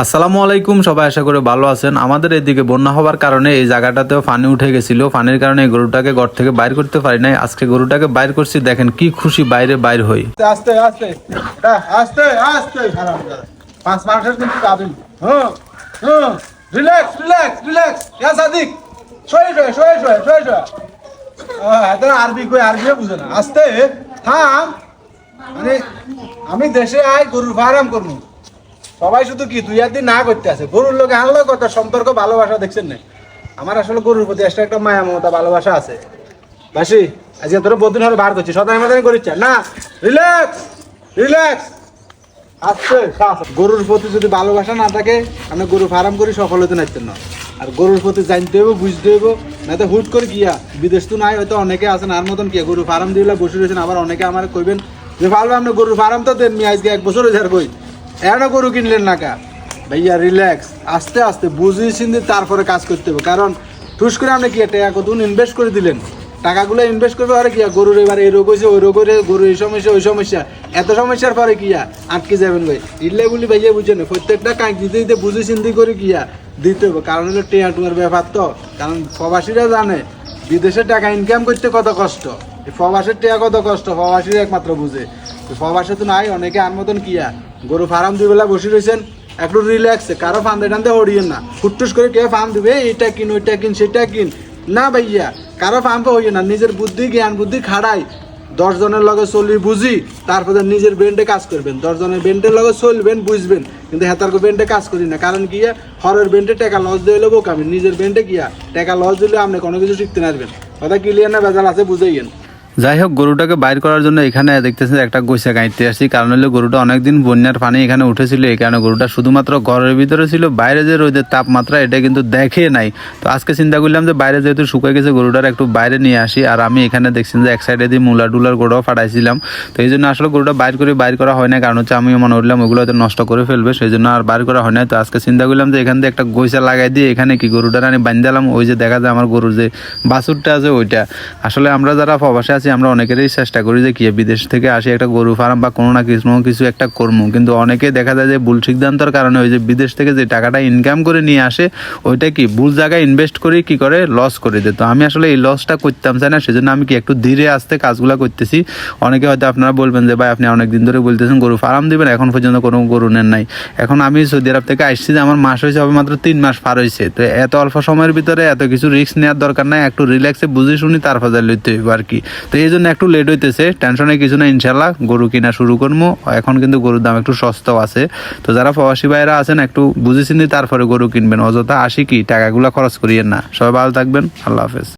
আসসালামু আলাইকুম, সবাই আশা করে ভালো আছেন। আমাদের এদিকে বন্যা হওয়ার কারণে এই জায়গাটাতেও পানি উঠে গেছিল। পানির কারণে গরুটাকে ঘর থেকে বাইর করতে পারি নাই। আজকে গরুটাকে বাইর করছি, দেখেন কি খুশি বাইরে বাইর হই। আস্তে আস্তে আস্তে। আস্তে পাঁচ কিন্তু পাবেন রিল্যাক্স রিল্যাক্স রিল্যাক্স আরবি কই আস্তে, থাম। আমি দেশে আই গরুর ফার্ম করব। সবাই শুধু কি দুই একদিন না করতে আছে। গরুর লোকে আনলো কত সম্পর্ক, ভালোবাসা দেখছেন না? আমার আসলে গরুর প্রতি একটা একটা মায়া, মমতা, ভালোবাসা আছে। বাসি, আজকে তোর বদিন হলে বার করছি, সদাই মাদানি করিস না। রিল্যাক্স রিল্যাক্স শ্বাস। গরুর প্রতি যদি ভালোবাসা না থাকে আমি গরু ফার্ম করি, সফল হতে নাচতেন না। আর গরুর প্রতি জানতে হইব, বুঝতে হইব না তো হুট করে গিয়া, বিদেশ তো নাই, হয়তো অনেকে আছেন, আর মতন কি, গরু ফার্ম দিলে বসে রয়েছেন, আবার অনেকে আমার কইবেন যে ভালো আপনি গরুর ফার্ম তো দেন আজকে এক বছর হয়ে যার কই? এখনও গরু কিনলেন না কা? ভাইয়া রিল্যাক্স আস্তে আস্তে বুঝিয়ে চিন্তি তারপরে কাজ করতে হবে। কারণ ঠুস করে আপনি কি টাকা কতক্ষণ ইনভেস্ট করে দিলেন? টাকাগুলো ইনভেস্ট করবে আর কি গরুর এবার এই রোগ হয়েছে ওই রোগ হয়েছে গরুর এই সমস্যা ওই সমস্যা। এত সমস্যার পরে কি আর আটকে যাবেন ভাই। ইল্লে গুলি ভাইয়া বুঝছেন না, প্রত্যেকটা কাজ দিতে দিতে বুঝে চিন্তি করে কি আর দিতে হবে। কারণ হলো টেয়া টুয়ার ব্যাপার তো। কারণ প্রবাসীরা জানে বিদেশে টাকা ইনকাম করতে কত কষ্ট। প্রবাসের টেয়া কত কষ্ট প্রবাসীরা একমাত্র বুঝে। প্রবাসে তো নাই, অনেকে আর মতন কি আর গরু ফার্ম দুই বেলা বসে রয়েছেন একটু রিল্যাক্সে কারও ফান্দে টানতে হরিয়েন না। ফুটটুস করে কে ফার্ম দিবে, এইটা কিন, ওইটা কিন, সেটা কিন। না ভাইয়া, কারও ফার্মে হইয়ে না, নিজের বুদ্ধি, জ্ঞান বুদ্ধি খাড়াই। দশ জনের লগে চলবি বুঝি, তারপরে নিজের ব্রেন্ডে কাজ করবেন। দশ জনের ব্রেন্ডের লগে চলবেন, বুঝবেন। কিন্তু হেতার ব্রেন্ডে কাজ করি না, কারণ কি হরের ব্রেন্ডে টাকা লস দিয়ে বোকামি। নিজের ব্রেন্ডে গিয়া টাকা লস দিলে আপনি কোনো কিছু শিখতে পারবেন কথা ক্লিয়ার না বেজাল আছে, বুঝাইয়েন। যাই হোক গরুটাকে বাইর করার জন্য এখানে দেখতেছেন একটা গৈসা গাইতে আসছি। কারণ হলো গরুটা অনেকদিন বন্যার পানি এখানে উঠেছিল, এই কারণে গরুটা শুধুমাত্র ঘরের ভিতরে ছিল, বাইরে যে রোদের তাপমাত্রা এটা কিন্তু দেখে নাই। তো আজকে চিন্তা করলাম যে বাইরে যেহেতু শুকিয়ে গেছে, গরুটার একটু বাইরে নিয়ে আসি। আর আমি এখানে দেখছেন যে এক সাইডে দিয়ে মুলা টুলার গোড়াও ফাটাইছিলাম। তো এই জন্য আসলে গরুটা বাইর করে বাইর করা হয় না কারণ হচ্ছে আমি মনে করলাম ওগুলো হয়তো নষ্ট করে ফেলবে, সেই জন্য আর বাইর করা হয় না তো আজকে চিন্তা করলাম যে এখান থেকে একটা গৈসা লাগাই দিয়ে এখানে কি গরুটার আমি বান্ধালাম ওই যে দেখা যায় আমার গরুর যে বাছুরটা আছে ওইটা। আসলে আমরা যারা প্রবাসে আছি, আমরা অনেকেরই চেষ্টা করি যে কি, বিদেশ থেকে আসি একটা গরু ফার্ম বা কোনো না কিছু কিছু একটা কর্ম। কিন্তু অনেকে দেখা যায় যে ভুল সিদ্ধান্তর কারণে ওই যে বিদেশ থেকে যে টাকাটা ইনকাম করে নিয়ে আসে, ওইটা কি ভুল জায়গায় ইনভেস্ট করে কি করে লস করে দেয়। তো আমি আসলে এই লসটা করতাম চাই না, সেজন্য আমি কি একটু ধীরে আসতে কাজগুলো করতেছি। অনেকে হয়তো আপনারা বলবেন যে, ভাই, আপনি অনেকদিন ধরে বলতেছেন গরু ফার্ম দিবেন, এখন পর্যন্ত কোনো গরু নেন নাই। এখন আমি সৌদি আরব থেকে আসছি যে, আমার মাস হয়েছে হবে মাত্র তিন মাস পার হয়েছে। তো এত অল্প সময়ের ভিতরে এত কিছু রিস্ক নেওয়ার দরকার নাই, একটু রিল্যাক্সে বুঝে শুনি তারপর লইতে হইব আর কি। তো এই জন্য একটু লেট হইতেছে। টেনশনে কিছু না ইনশাল্লাহ গরু কিনা শুরু করব এখন কিন্তু গরুর দাম একটু সস্তাও আছে। তো যারা প্রবাসী ভাইরা আছেন, একটু বুঝেছেন তারপরে গরু কিনবেন। অযথা আসি কি? টাকাগুলো খরচ করিয়েন না। সবাই ভালো থাকবেন। আল্লাহ হাফেজ।